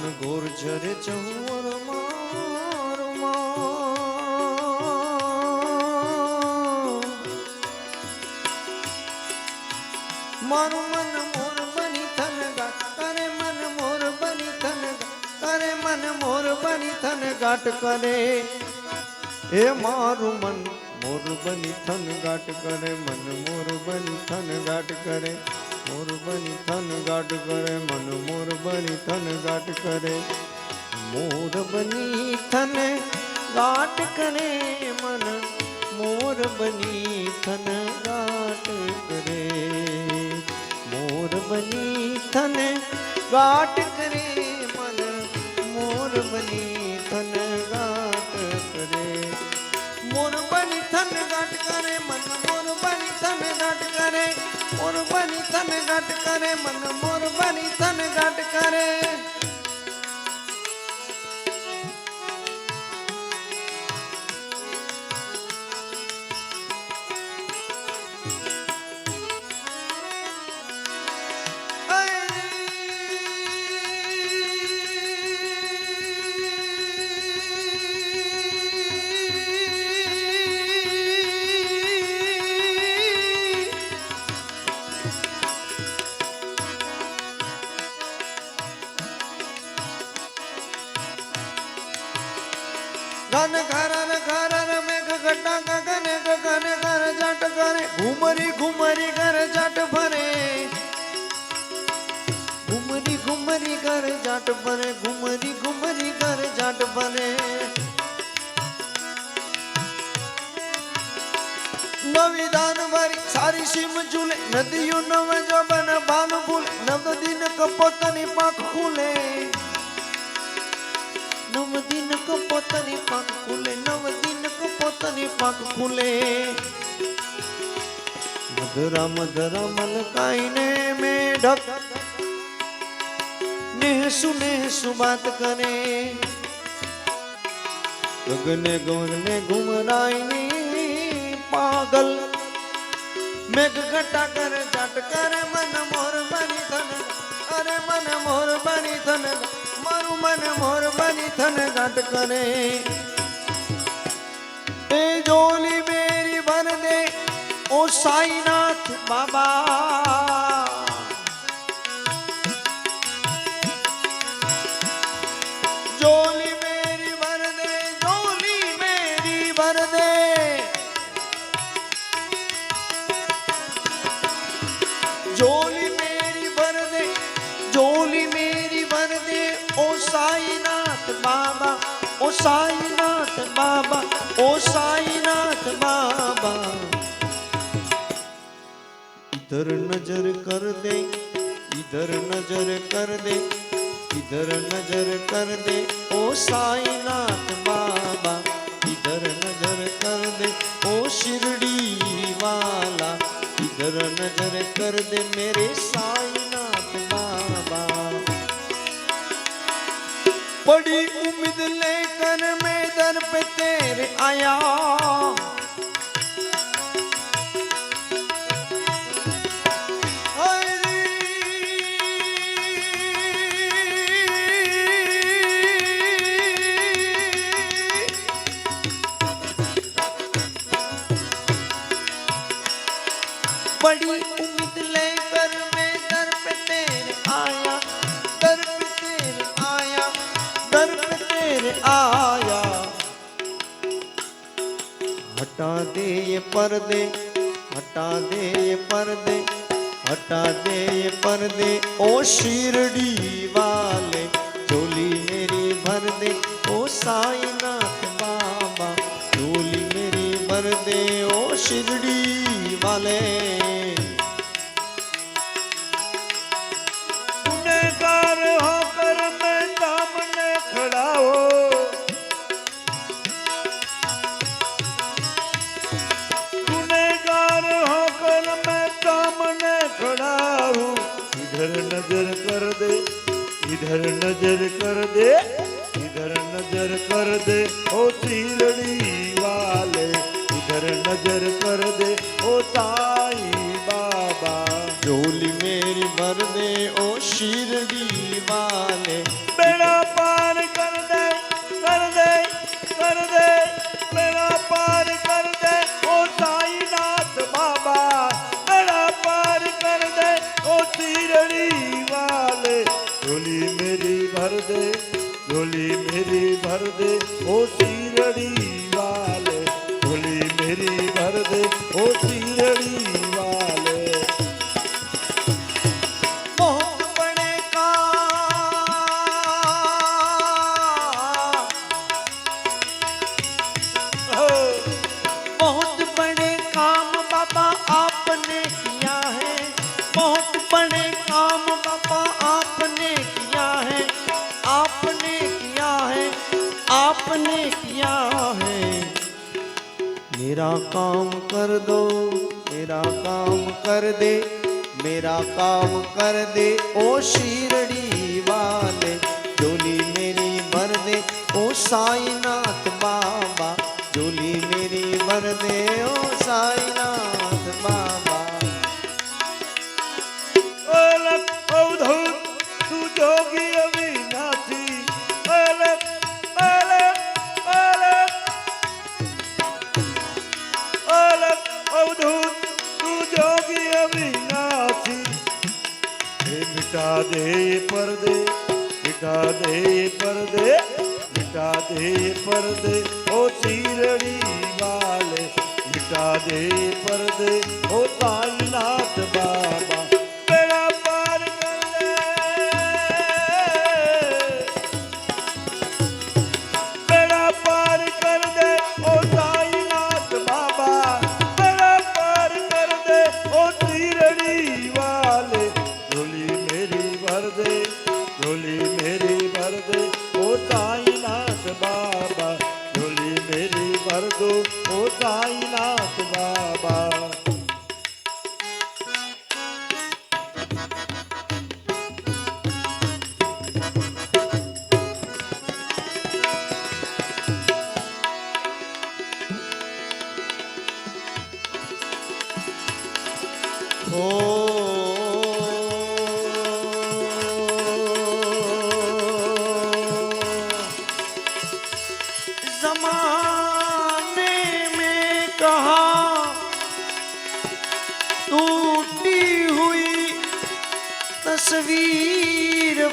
મન ગોર જરે ચંવર મારું મન મોર બની થન ગાટ કરે મન મોર બની થન ગાટ કરે મન મોર બની થન ગાટ કરે એ મારું મન મોર બની થન ગાટ કરે મન મોર બની થન ગાટ કરે મોર બની થન ગાટ કરે મન મોર બની થન ગાટ કરે મોર બની થન ગાટ કરે મન મોર બની થન ગાટ કરે મોર બની થન ગાટ કરે મન મોર બની થન ગાટ કરે મોર બની થન ગાટ કરે મન મોર બની થન ગાટ કરે મોર બની થન ગાટ કરે મન મોર બની થન કરે. મધુરા મધુરા મલકાઈને મેઢક નેહસુ નેહસુ બાત કરે ગગને ગગને ઘુમરાઈની પાગલ મેઘ ઘટા કરે જાટ કરે મન મોર બની થન અરે મન મોર બની થન મારું મન મોર બની થન ગાટ કરે એ જોલી મેરી ભર દે ઓ साईनाथ बाबा। जोली मेरी भर दे जोली मेरी भर दे। जोली मेरी भर दे जोली मेरी भर दे। ओ साईनाथ बाबा, ओ साईनाथ बाबा, ओ साईनाथ बाबा। इधर नज़र कर दे, इधर नज़र कर दे, इधर नज़र कर दे। ओ साईनाथ बाबा, इधर नज़र कर दे। ओ शिरडी वाला, इधर नज़र कर दे। मेरे साईनाथ बाबा। बड़ी उम्मीद लेकर मैं दर पे तेरे आया। मेरी भर दे झोली मेरी भर दे ओ सीरड़ी वाले झोली मेरी भर दे ओ शीरड़ी वाले झोली मेरी भर दे ओ साईनाथ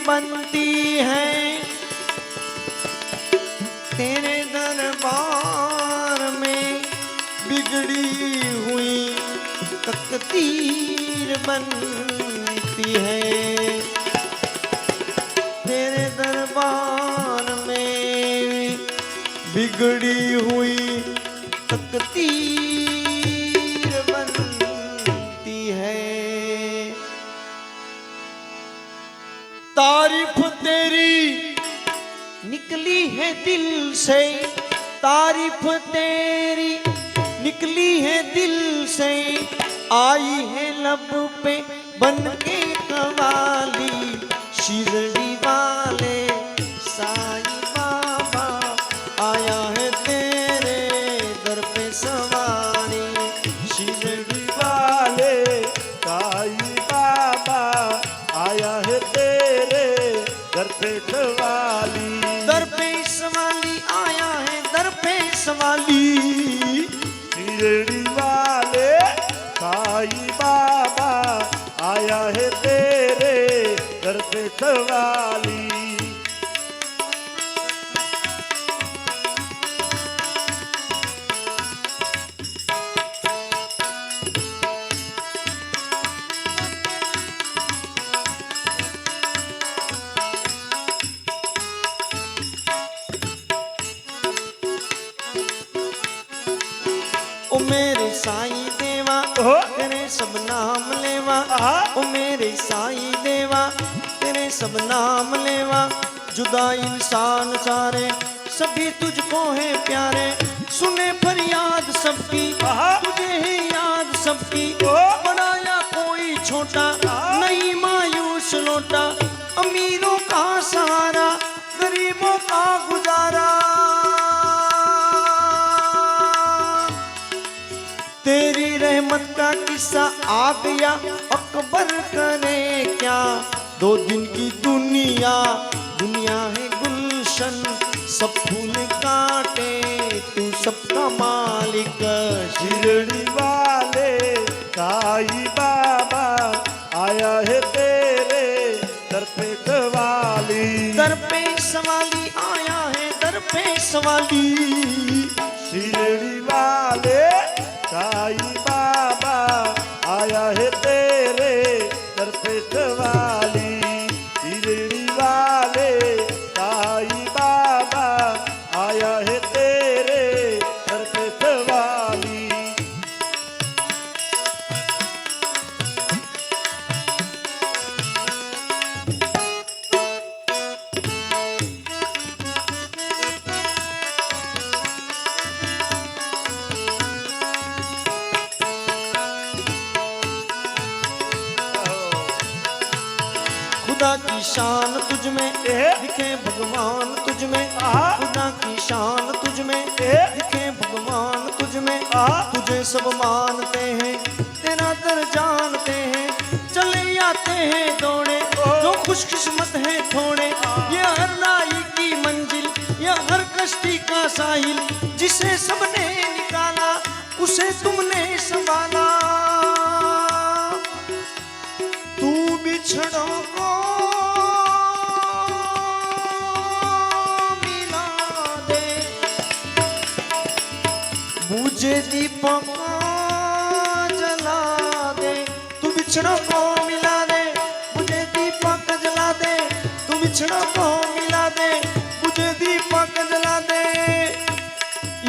बनती है। तेरे दरबार में बिगड़ी हुई तकदीर बनती है। तेरे दरबार में बिगड़ी हुई निकली है दिल से, तारीफ़ तेरी निकली है दिल से, आई है लब पे बन के कवाली, शिरडी पे जुदा इंसान सारे सभी तुझको है प्यारे। सुने फरियाद सबकी तुझे है याद सबकी। बनाया कोई छोटा नहीं मायूस लोटा। अमीरों का सहारा गरीबों का गुजारा। तेरी रहमत का किस्सा आ गया अकबर करे क्या? दो दिन की दुनिया दर्शन सब फूल काटे तू सबका मालिक शिरडी वाले साई बाबा आया है तेरे दर पे सवाली। दर पे सवाली आया है दर पे सवाली। शिरडी वाले उसे तुमने संभाला। तू बिछड़ों को मिला दे। मुझे दीपक जला दे। तू बिछड़ों को मिला दे। मुझे दीपक जला दे। तू बिछड़ों को मिला दे। मुझे दीपक जला दे।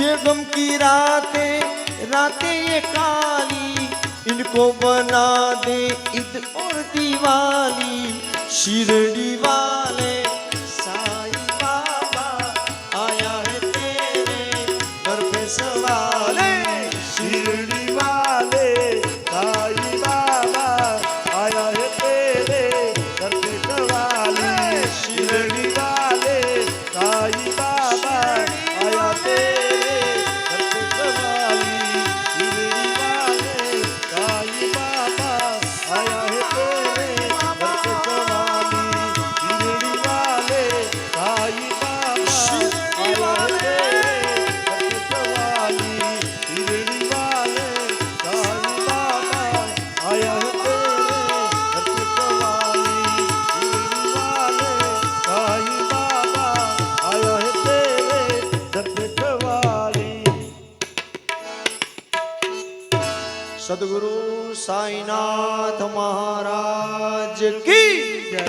ये गम की रातें रातें ये काली इनको बना दे इत और दिवाली। शिरडी वाले સદગુરુ સાંઈનાથ મહારાજ કી જય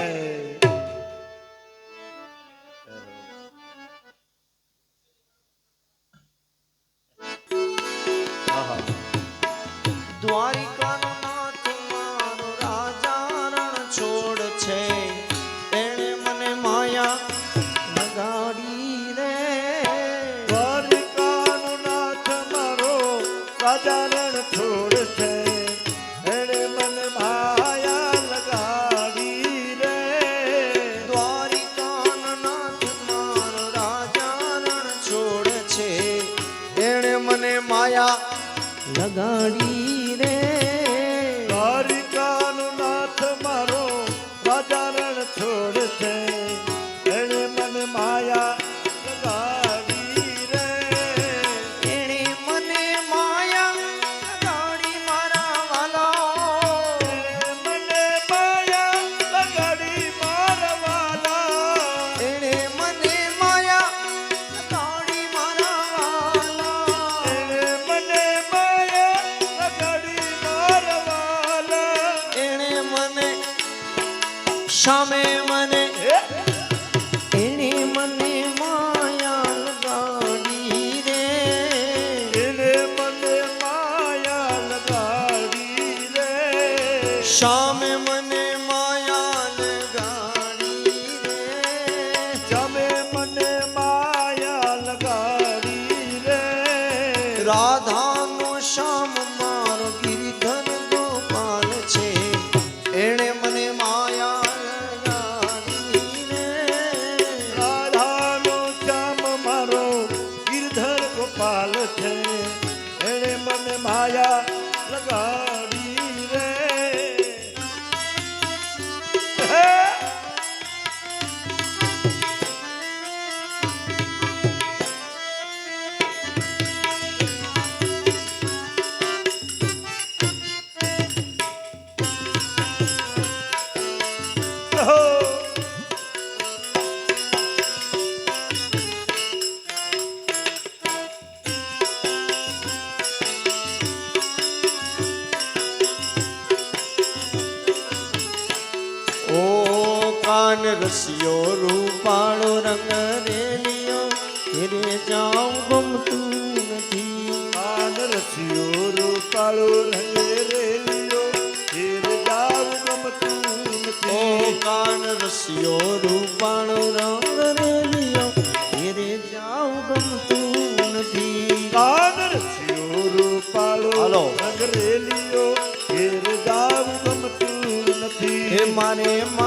शाम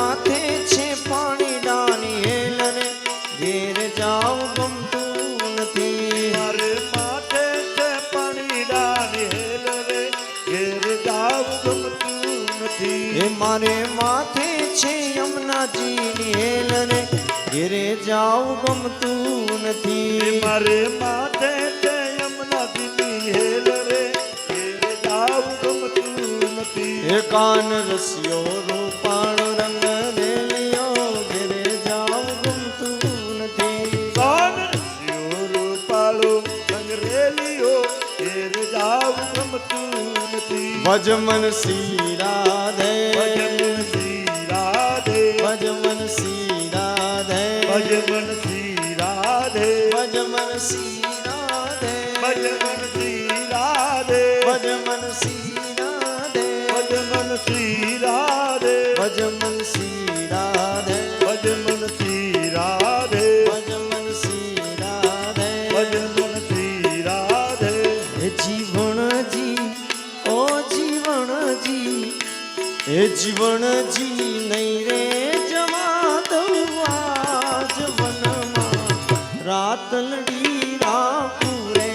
માથે છે પાણી ડાની હેલને ઘેર જાવ ગમતું નથી. મારે માથે છે પાણી ડાની હેલને ઘેર જાવ ગમતું નથી. મારે માથે છે યમુનાજીની હેલને ઘેરે જાવ ગમતું નથી. મારે માથે છે યમુનાજીની હેલને ઘેર જાવ ગમતું નથી. કાન રસ્યો ભજમન શ્રી રાધે? ભજમન શ્રી રાધે? ભજમન શ્રી રાધે? ભજમન શ્રી રાધે? ભજમન શ્રી રાધે? ભજમન શ્રી એ જીવન જી નહીં રે જવા દઉવા જવનમાં રાત લડી રાખું રે.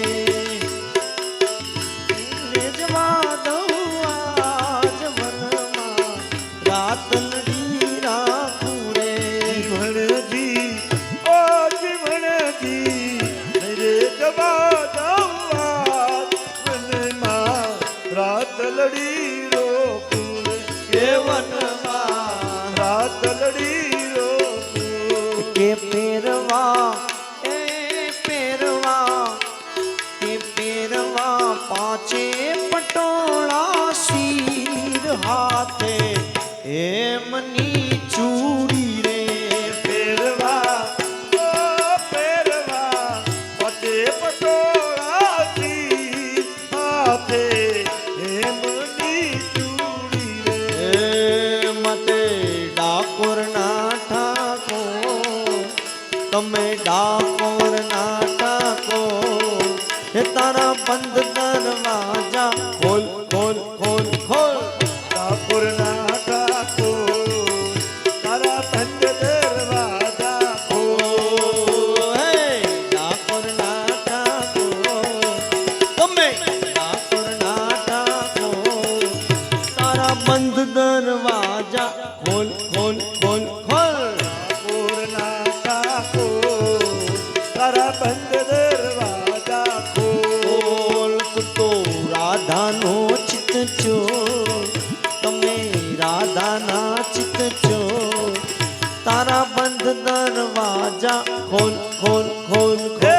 જવા દઉવા જવનમાં રાત લડી રાખું રે. જીવણજી ઓ જીવણજી રે જવા કે પેરવા એ પેરવા કે પેરવા પાંચે પટોળા શીર હાથે. એ મની તમે ડાકોર ના ટાકો હે તારા બંધ খোল খোল খোল খোল।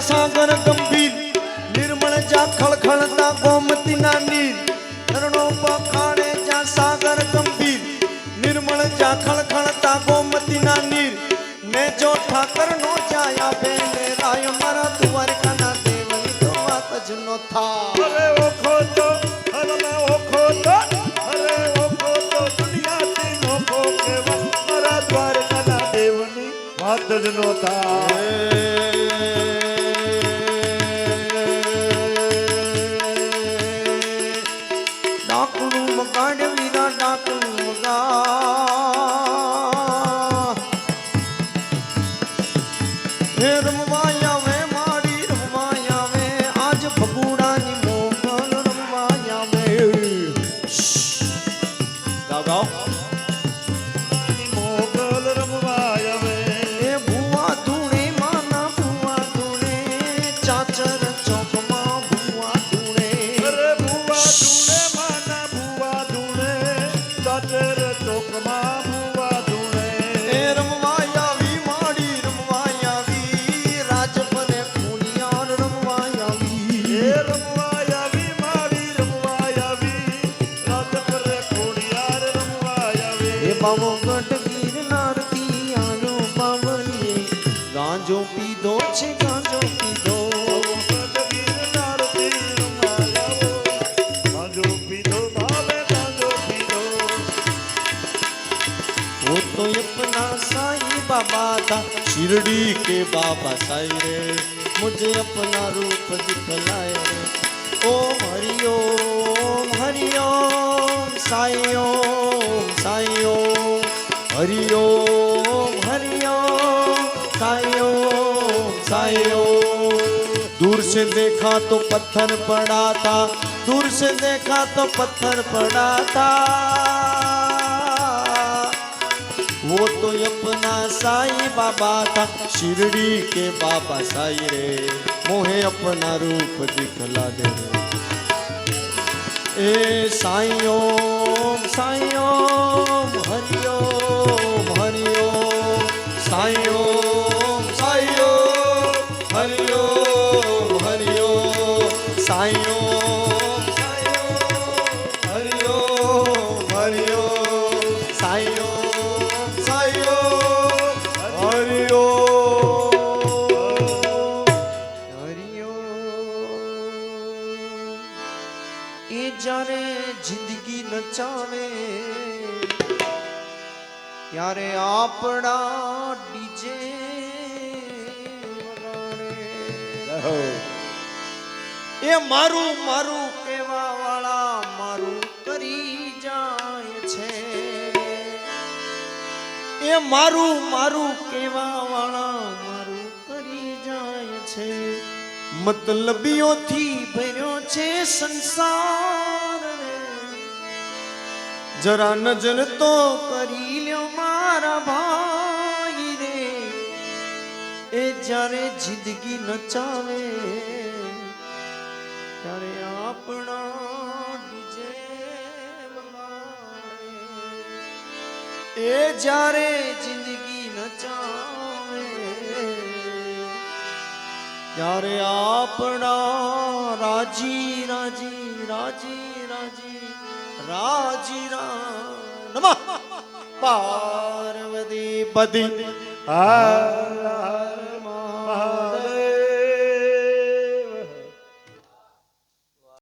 ના સાગર ગંભીર નિર્મળ જા ખળખળતા ગોમતીના નીર ચરણો પખાણે જા સાગર ગંભીર નિર્મળ જા ખળખળતા ગોમતીના નીર ને જો ઠાકર નો જાયા બેને રાય મારા દ્વારકા ના દેવની તો વાત જ નો થા અરે ઓખો તો અરે ઓખો તો અરે ઓખો તો દુનિયા થી નોખો કેવલ મારા દ્વારકા ના દેવની વાત જ નો થા पवो गट गिरनार थी आयो पवलिए गांजो पीदो छे गांजो पीदो तो अपना साई बाबा था शिरडी के बाबा साई रे। मुझे अपना रूप दिखलाए ओम हरिओम हरिओम साईं ओम साईं ओम हरि ओम हरि दूर से देखा तो पत्थर पड़ा था दूर से देखा तो पत्थर पड़ा था वो तो अपना साई बाबा था, शिरडी के बाबा साई रे। मोहे अपना रूप दिखला दे रे। ए साईं ओम साईं ओम हरि ओम हरि ओम साईं ओम साईं ओम हरि ओम हरि ओम साईं ओम આપણા ડીજે એ મારું મારું કેવા વાળા મારું કરી જાય છે. એ મારું મારું કેવા વાળા મારું કરી જાય છે. મતલબીઓથી ભર્યો છે સંસાર. જરા નજર તો કરી લ્યો મારા ભાઈ રે. એ જ્યારે જિંદગી નચાવે, ત્યારે આપણા ડીજે એ જ્યારે જિંદગી નચાવે, ત્યારે આપણા રાજી રાજી રાજી રાજીરા નમ. પાર્વતી પતિ હર